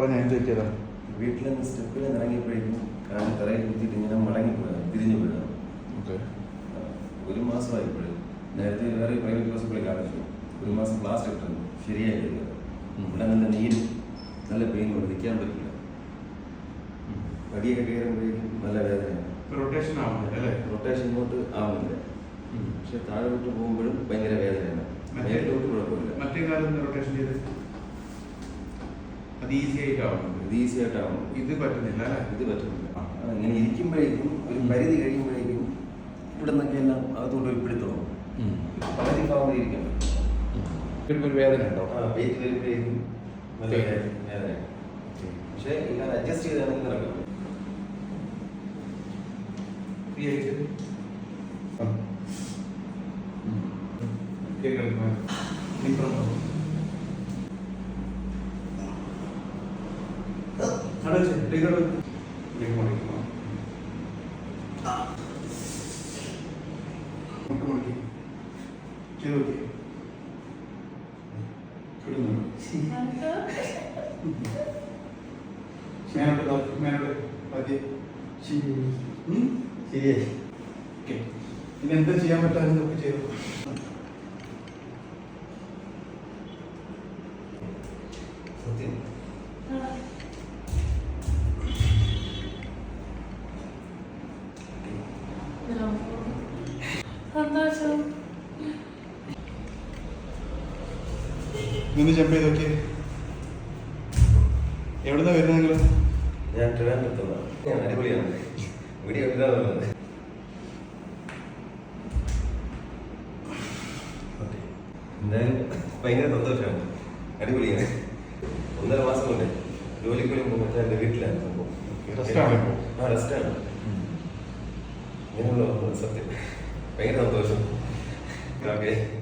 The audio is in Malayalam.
പറഞ്ഞ എന്ത് പറ്റിയതാ? വീട്ടിൽ നിന്ന് സ്റ്റെപ്പിൽ നിന്ന് ഇറങ്ങിയപ്പോഴേക്കും കാലിൽ തറയിൽ കുത്തിയിട്ട് ഇങ്ങനെ മടങ്ങി പോയതാണ് തിരിഞ്ഞു പോയതാണ് ഒരു മാസമായപ്പോഴും നേരത്തെ വേറെ പ്രൈവറ്റ് ഹോസ്പിറ്റലിൽ കാണിച്ചു. ഒരു മാസം ക്ലാസ് ശരിയായില്ല ഉം. ഇവിടെ നല്ല നീര് നല്ല പെയിൻ കൊണ്ട് നിൽക്കാൻ പറ്റില്ല. പടിയൊക്കെ കയറുമ്പോഴേക്കും നല്ല വേദനയാണ്. റൊട്ടേഷൻ ആവുന്നില്ല അല്ലേ? റൊട്ടേഷൻ ഇങ്ങോട്ട് ആവുന്നില്ല. പക്ഷെ താഴോട്ട് പോകുമ്പോഴും ഭയങ്കര വേദനയാണ്. മേലോട്ട് കുഴപ്പമില്ല. മറ്റേ കാലം അത് ഈസി ആയിട്ടാവുന്നുണ്ട് ഇത് ഈസി ആയിട്ടാവും ഇത് പറ്റുന്നില്ല അല്ലേ? ഇത് പറ്റുന്നില്ല. ഇങ്ങനെ ഇരിക്കുമ്പോഴേക്കും ഒരു പരിധി കഴിയുമ്പോഴേക്കും ഇവിടെ നിന്നൊക്കെ എല്ലാം അകത്തോട്ട് ഒരു പിടുത്തവും പകുതി ഭാഗം ഇരിക്കണം. ഒരു വേദന ഉണ്ടോ? വെയിറ്റ് വരുമ്പോഴേക്കും. വേദന പക്ഷേ ഇങ്ങനെ അഡ്ജസ്റ്റ് ചെയ്താണെങ്കിൽ നടക്കണം ആയിട്ട്? കേൾക്കണം മേലോട്ട് പതിയെ. ഉം? ശരിയായി. ഇനി എന്താ ചെയ്യാൻ പറ്റാതെ ചെയ്തു സത്യം സന്തോഷം നിന്ന് ജമ്പ് ചെയ്ത് നോക്കിയേ. എവിടുന്നാ വരുന്നത് നിങ്ങൾ? ഞാൻ അടിപൊളിയാണ്. ഇവിടെ എവിടെയാണുള്ളത് എന്തായാലും ഭയങ്കര സന്തോഷമാണ്. അടിപൊളിയാണ്. ഒന്നര മാസം കൊണ്ട് ജോലിക്ക് വേണ്ടി പോകുമ്പോൾ എന്റെ വീട്ടിലാണ് റെസ്റ്റാണ് സത്യം ഭയങ്കര സന്തോഷം ഓക്കെ